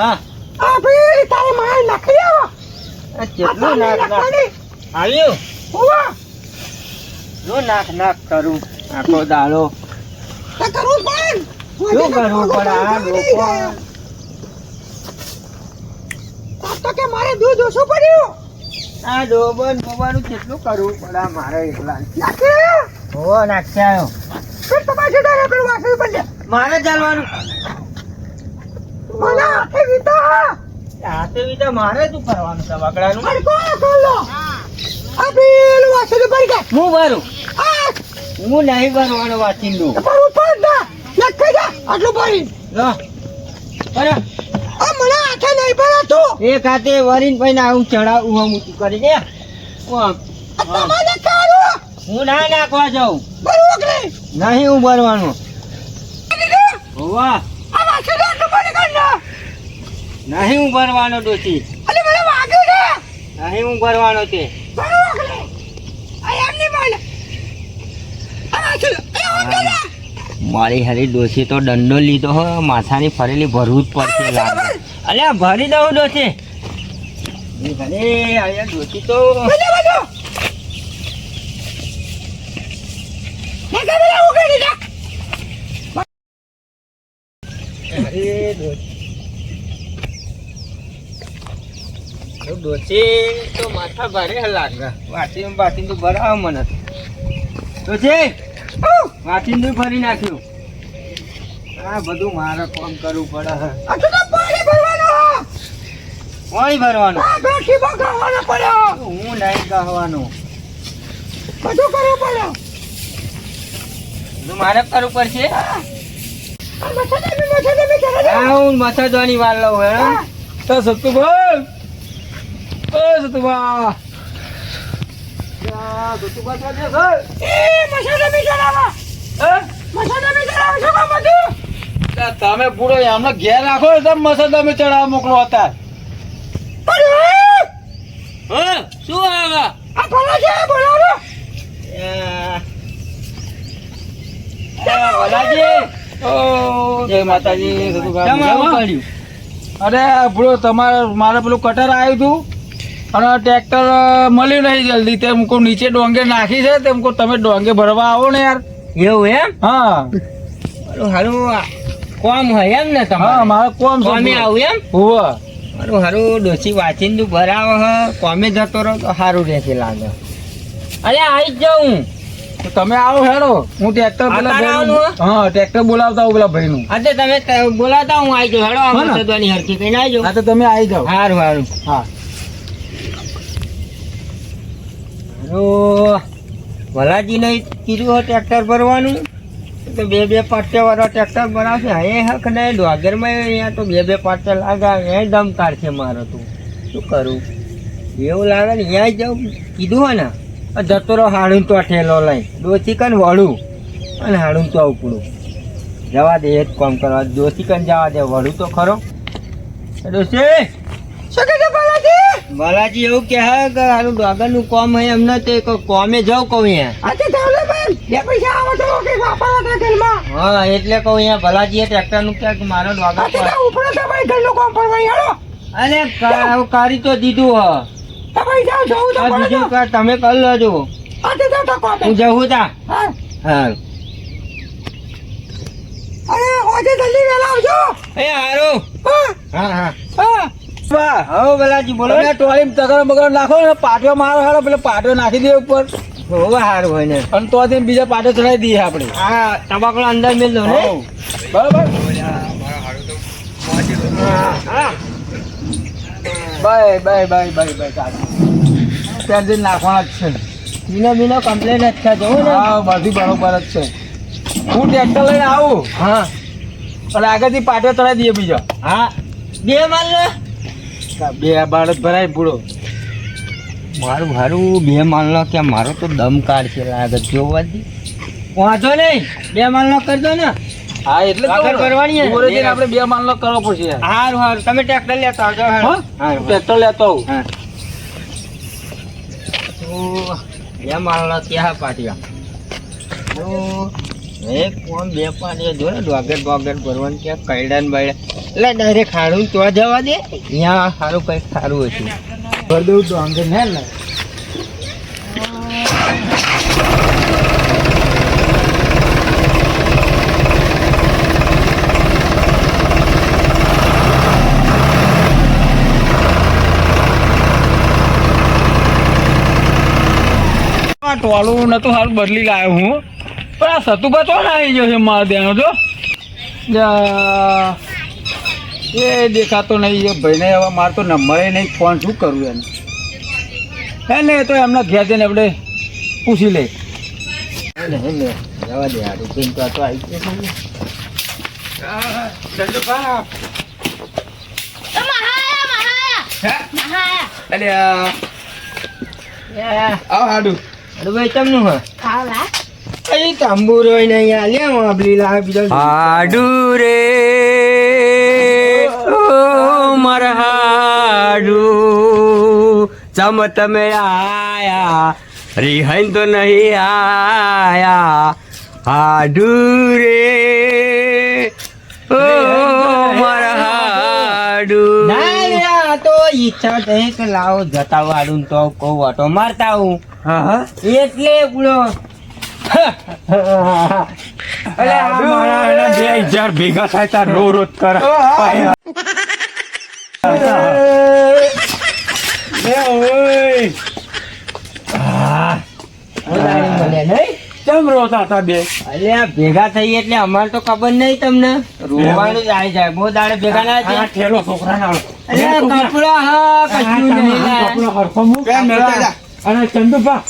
હા. આ ભાઈ તારે મારે નાખી આવો. આ કેટલું નાક નાક આવ્યું હોવા. શું નાક નાક કરું. આખો દાડો. તે કરવું પણ. શું કરવું પડે આ લોકો તો કે મારે દૂધ ઓછું પડ્યું. આ ડોબન બોબાનું કેટલું કરવું પડે મારે એકલા નાખી. હો નાખ્યા તમારે જતા મારે ચાલવાનું મને આખે વીતા હાથે બીજા મારે શું કરવાનું છે વગડાનું? આ પેલું વાસણ ભરી ગયા. હું ભરું આ હું નહીં ભરવાનો વાંચીંદું પર ઉપર ના દે આટલું ભરી. લો. બરાબર આ મને આખે નહીં ભરાતું એક હાથે વરીને પછી આવું ચડાવું હું ઊંચું કરી દે તમારે કાઢો હું ના નાખવા જાઉં. બરોબર નહીં? હું ભરવાનું. હોવા આ વાસણ આટલું ભરી કાઢ ના નહીં હું ભરવાનો ડોસી અલે મને વાગ્યું છે. નહીં હું ભરવાનો તે બરોબર કે આ એમ નહીં બોલે આ વાસણ. એ ઓકે મારી હરી ડોસી તો દંડો લીધો હો. માથાની ફરેલી ભરવું જ પડશે લાગે. અલ્યા ભરી દઉં ડોસી અહીંયા ડોસી તો. અરે ડોસી તો ડોસી તો માથા ભારે લાગે વાટી વાટી તો ભરાવ મને. ડોસી વાટીને તો ભરી નાખ્યું. આ બધું મારે કામ કરવું પડે. તો તો પાણી ભરવાનું બેઠી બગાડવાનો પડ્યો. હું નહીં કહેવાનું બધું કરવું તો મારે કરવું પડશે? હું. બી કરે છે. હા હું મસાજવાની વાર હે હા. તો ઓ સતુભા એ મસાલા બી ચડાવવા. મસાલા બી ચડાવવા શું કામ હતું? તમે પૂરો એમને ઘેર રાખો તમે મસાલા તમે ચડાવવા મોકલો હતા અરે શું આવે? આ છે બોલાવો જય માતાજી અરે પૂરો તમારે મારે પેલું કટર આવ્યું હતું. અને ટ્રેક્ટર મળ્યું નહીં જલ્દી. તેમ કો નીચે ડોંગે નાખી છે તેમ કહું તમે ડોંગે ભરવા આવો ને યાર. એવું એમ? હા. હારું કોમ હોય એમ ને હા મારો મારે કોમ કોમે આવું એમ? હોવે. હારું હારું ડોસી વાંચીને તું ભરાવો હ. કોમે જતો રહો તો સારું રહેશે લાગે. અરે આવી જ જાઉં. તમે આવો હેડો. હું ટ્રેક્ટર હા? ટ્રેક્ટર બોલાવતા હું પેલા ભાઈનું. નું તમે બોલાવતા હું આવી જાઉં. હેડો હા ને? આમ સદવાની હરખી આવી જાઉં. હા તો તમે આવી જાઓ. સારું સારું હા. હારું ભલાજીને કીધું હોય ટ્રેક્ટર ભરવાનું. તો બે બે પાટિયા વાળા ટ્રેક્ટર ભરાવશે હે હક નહીં. ડોગરમાં અહીંયા તો બે બે પાટિયા લાગે એ દમકાર છે મારો તું. શું કરું? એવું લાગે ને અહીંયા જાઉં કીધું હોય ને જતો રહો હાડું તો ઠેલો લઈ. ડોસી કન વળું અને હાડું તો ઉપડું. જવા દે એ જ કામ કરવા. ડોસી કન જવા દે. વળું તો ખરો. ડોસી શું છે બાલાજી? બાલાજી એવું કે હે કે હારું ડોગરનું કોમ હે એમને તે કો- કોમે જાઉં કહું હે આજે ધાવલે બેન બે પૈસા આવો તો કે બાપા હતા ઘરમાં. હા એટલે કહું અહીંયા ભલાજીએ ટ્રેક્ટરનું કે મારો ડોગર આ તો પર- ત્યાં ઉપડો તમારે ઘરનું કામ પડવા હેડો અરે કા- કરી તો દીધું હ. તમે જાવ જવું તો બીજું કા તમે કર લેજો. આજે તો તો કામ. હું જવું તા હા. હા અરે આજે જલ્દી વેલા આવજો. એ હારું. હા હા. હા. હા વાહ બોલો. તમે ટોળી તગડ બગડ નાખો ને પાટો મારો હારો પેલો પાટો નાખી દે ઉપર. હોવે હારું હોય ને. અને તો બીજા પાટો ચડાવી દઈએ આપણે. તમાકડો અંદર મેલ દો ને. બરાબર? Bye bye bye bye bye ત્યાં જઈને નાખવાના જ છે. બીનો બીનો કમ્પ્લેન જ છે જવું ને. હા બધી બરોબર જ છે. હું ટ્રેક્ટર લઈને આવું? હા. અને આગળથી પાટો ચડાવી દઈએ બીજો. હા. બે માલ ને? બે બાળક ભરાય પૂરો. મારું હારું બે માલનો કે મારો તો દમ કાઢશે લાગે જોવા દી. વાંધો નહીં. બે માલનો કરજો ને. હા એટલે આગળ કરવાની છે. આપણે બે માલનો કરવો પડશે. હારું હારું. તમે ટ્રેક્ટર લેતા આવજો. હા? ટ્રેક્ટર લેતો આવું. હા. બે માલનો ક્યાં પાટિયા એક કોમ બે પાણી જો ને ડોગર બોગર ભરવાનું બૈડા એટલે ડાયરેક્ટ ખાડું તો જવા દે. સારું કંઈક સારું હશે. ભર દઉં ડોંગર ને ને ટોળું નતું હારું બદલી લાવ્યો હું. પણ આ સતુભા તો ના આવી ગયો છે મારા દેનો જો. એ દેખાતો નહીં એ ભાઈને હવે મારે તો નંબરે નહીં ફોન શું કરું એને? હે ને તો એમના ઘેર જઈને આપણે પૂછી લે. એટલે હે ને જવા દે આ રૂપિન તો આ તો આવી ગયો અરે આવ હાડું. અરે ભાઈ તમનું હા? અહીં તાંબુરો ને અહીંયા લે માબલી લાવ બીજો હાડુ રે ઓ મર હાડુ. ચમ તમે આયા રિહન તો નહીં આયા. હાડુ રે ઓ મર હાડુ. તો ઈચ્છા થઈ કે લાવો જતા વાળું તો કહું ઓટો મારતા હું એટલે પૂરો અલે બે હજાર ભેગા થાય તાર રો રોજ કર ઓલાની મળે નહીં? કેમ રોતા હતા બે? અલે ભેગા થઈ એટલે અમારે તો ખબર નહીં તમને. રોવાનું જ આવી જાય. બહુ દાડે ભેગા ના થાય. ઠેલો છોકરાના અલે આ કપડા હા કશું નહીં લા. હરખો મૂક. અને ચંદુભા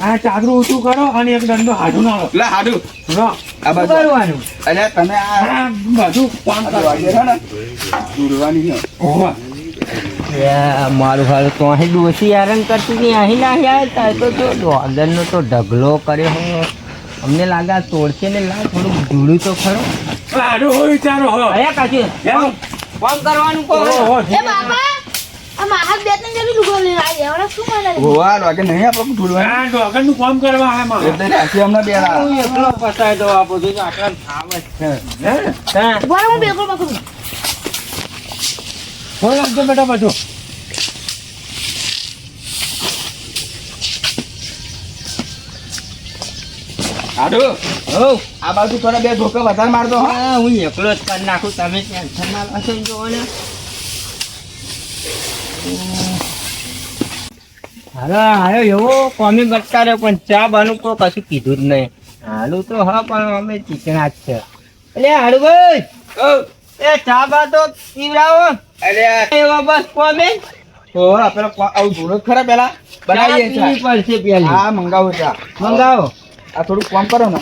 આ ઊંચું કરો અને એક દંડો હાડું ના લે હાડું. લો. આ શું કરવાનું અલે તમે આ આ બધું કામ આ છે ને દૂરવાની ઓવા. મારું હાલ તો અહીં ડોસી હેરાન કરતી હતી અહીં ના આવ્યા તો જો તો ઢગલો કર્યો હો. અમને લાગે આ તોડશે ને લાગ થોડું જોડ્યું તો ખરો. હાડું હોય ચાલો અરે કાચી એમ? કરવાનું એ બાપા વાગે નહીં આપણે કામ કરવા હે માં. એટલે રાખી અમને બે. એકલો આ બધું. તો થાવ છે. હે? હા. હું બેગો પકડું ફોન આપજો બેટા બધું હાડું. હો આ બાજુ થોડા બે ધોકા વધારે મારતો હા. હું એકલો જ કરી નાખું. તમે ટેન્શન ના ને જોવો ને. હાલો હાલો એવો કોમી બચકા રહ્યો પણ ચા બાનું તો કશું કીધું જ નહીં. હાલું તો હા પણ અમે ચીકણા જ છે. એટલે હાડું એ ચા બા તો પીવડાવો. અરે એવા બસ કોમે. ઓહો, પેલો આવું ધૂળો ખરા પેલા? બનાવીએ. પડશે પેલી. હા મંગાવો ચા. મંગાવો. આ થોડું કોમ કરો ને.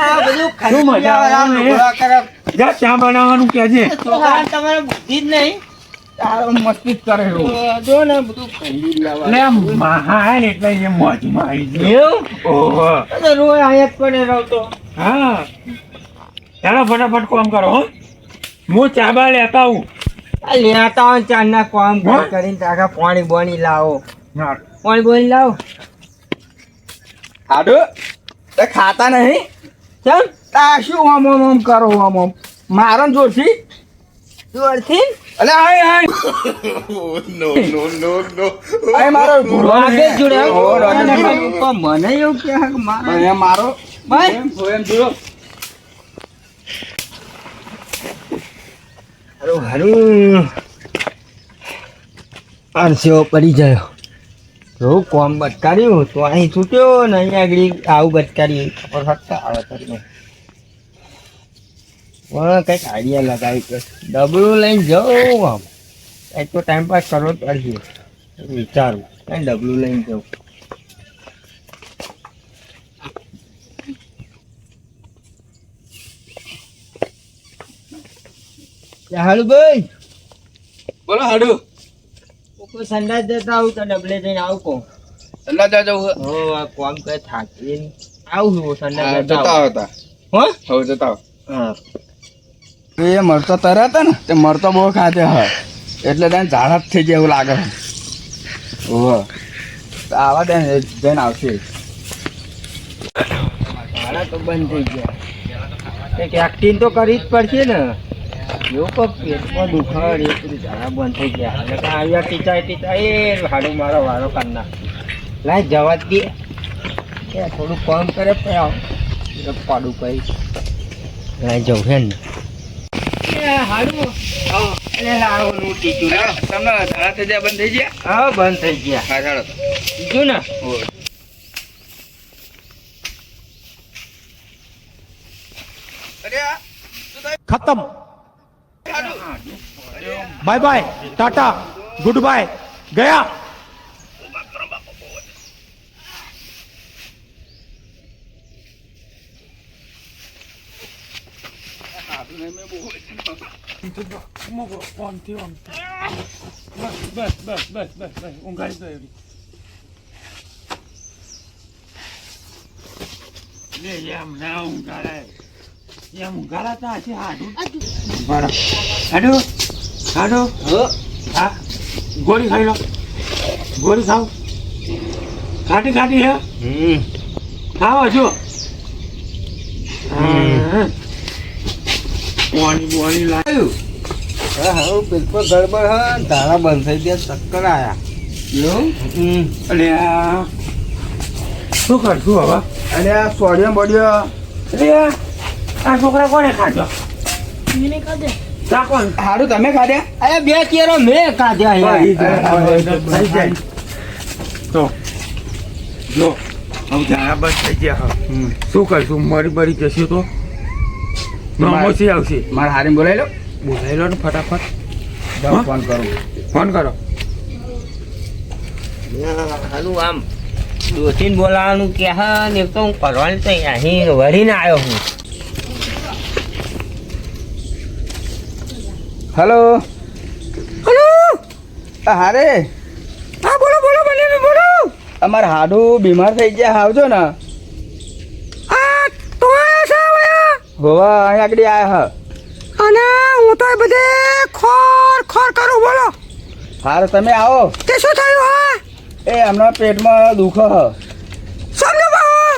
આ બધું શું મજા આવે ને? ખરીદવા કરે. જા ચા બનાવવાનું કહેજે છોકરાને તમારે બુદ્ધિ જ નહીં તારો મસ્તી જ કરે. જો ને બધું એટલે આમ ને એટલે એ આવી ગયો એવું? ઓહો રોય આયાત પડે રહતો. હા ચાલો ફટાફટ કોમ કરો હો હું ચાબા લેતા આવું લેતા હોય ચારના કામ કરીને તાકા પાણી બોણી લાવો. પાણી બોણી લાવો. હાડું તે ખાતા નહીં? ચમ? આ શું આમ આમ આમ કરો આમ આમ? મારો ને જોરથી? અલે આય આય. આય મારો જોડે. મને એવું કે મારે? મને મારો. ભાઈ. એમ જોયો. હારું હારું આરસીઓ પડી જાય. જો કોમ બટકાર્યું, તો અહીં છૂટ્યો ને અહીંયા આગળ આવું બટકારી ખબર ફક્ત આવે તમને પણ કંઈક આઈડિયા લગાવી કે ડબલું લઈને જાઉં આમ. કંઈક તો ટાઈમ પાસ કરવો જ પડશે. વિચારું. કંઈ ડબલું લઈને જાઉં. હાલું ભાઈ. બોલો હાડું. કોઈ સંડાસ જતા આવું તો ડબલે જઈને આવું કહું. અલ્લા જા જવું હો? આ કોમ કઈ થાકીને આવું હા, સંડાસ જતા જતા હતા હો? હવે જતા આવો. હા. એ મરતો તરે હતો ને તે મરતો બહુ ખાતે હ એટલે તને ઝાડા જ થઈ જાય એવું લાગે ઓહો. આવા દે ને, જઈને આવશે. ઝાડા તો બંધ થઈ ગયા. એક એક્ટિંગ તો કરવી જ પડશે ને. એવું પેટમાં દુખાડ એ બંધ થઈ ગયા. એટલે મારો વારો કરી નાખ. થોડું કામ કરે જવું હે ને. હાડું. એટલે થઈ ગયા બંધ થઈ ગયા? હા બંધ થઈ ગયા. હા ખતમ. Bye bye tata good bye ગયા બસ બસ બસ બસ બસ ઊંઘાડી દો. એવી ઊંઘાડા ઊંઘાડા તો હાથી હાડું હાડું હાડો હા. ગોળી ખાઈ લો. ગોળી ખાવ. ખાટી ખાટી હે. હમ. ખાવા જો. પાણી બોણી લાવ્યું. હા હા બિલકુલ ગડબડ હા ધારા બંધ થઈ ગયા ચક્કર આવ્યા એવું? હમ. અને આ શું કરશું હવે? અને આ સોડિયમ બોડિયો. અરે આ છોકરા કોને ખાધો? એને કહી હાડું તમે ખાધ્યા અરે બે કેરો મેં કાઢ્યા થઈ તો જો હવે જાણા બસ થઈ ગયા શું કરશું? મરી મરી જશે તો? નોમોસી આવશે? મારા હારે બોલાવી લો. બોલાવી લો ને ફટાફટ. ફોન કરો. ફોન કરો. હાલું આમ. દોશીને બોલાવાનું કે હા ને એક તો હું કરવાની તો અહીં વળીને આવ્યો હું. હલો. હલો. હારે? હા બોલો બોલો મને બોલો અમાર હાડુ બીમાર થઈ ગયા આવજો ને. આ તો આયા છે હવે અહીં આગળ આયા હ. અને હું તો બધે ખોર ખોર કરું બોલો. હારે તમે આવો. તે શું થયું હા? એ હમણાં પેટમાં દુખો હ. સમજો બાબા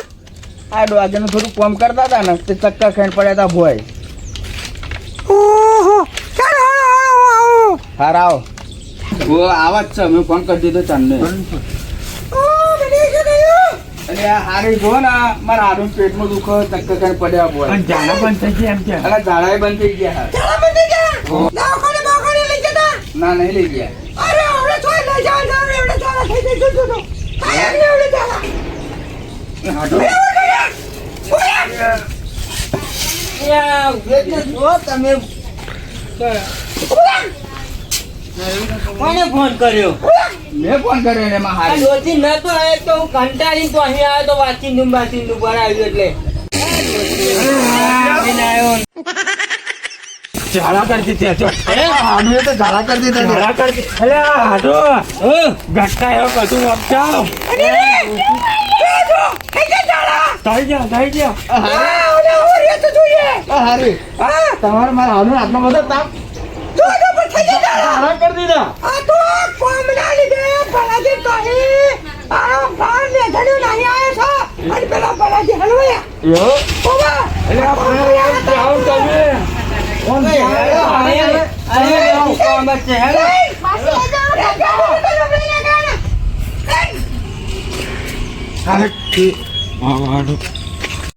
આ ડોગીનું થોડું કોમ કરતા હતા ને તે ચક્કર ખાઈને પડ્યા હતા ભોય. ઓહો. હું આવું હાર આવો. ઓ આવા જ છે. મેં ફોન કરી દીધો ચાંદને ઓ મને શું થયું અને આ હારી જો ને મારા હાડું પેટમાં દુખો ચક્કર ખાઈને પડ્યા ભોય અને ઝાડા બંધ થઈ ગયા એમ કે અને ઝાડા બંધ થઈ ગયા. હા. બંધ થઈ ગયા? દવાખાને દવાખાને લઈ જતા? ના નહીં લઈ ગયા. અરે હવે તો લઈ જાવ જાવ એવડે ચાલા થઈ ગઈ જોજો તો એવડે ચાલા હાડું. તમે. કોને ફોન કર્યો? મેં ફોન કર્યો ને એમાં આ હારી ડોશી તો આવ્યો તો હું કંટાળીને તો અહીં આવ્યો તો વાંચીને વાંચીને પર આવ્યો એટલે. ઝાડા કરતી ત્યાં તો ઝાડા કરી દીધા ઝાડા કરતી. અરે આ હાડો. ગટ્ટા એવો કશું વપચાવ થઈ ગયા થઈ ગયા. તમારે મારા હાડું આટલો બધો તાપ. ઝાડા કરી દીધા આ તો કોમના લીધે ભલાજી કહી આ બાર ને ધણ્યું નહીં આવ્યો છો અને પેલા ભલાજી હલવાયા એવો ઓવા એટલે આ ભાઈ તમે કોણ છે? અરે, અરે, આવું છે, હેલો. અરે, કે- આ હાડો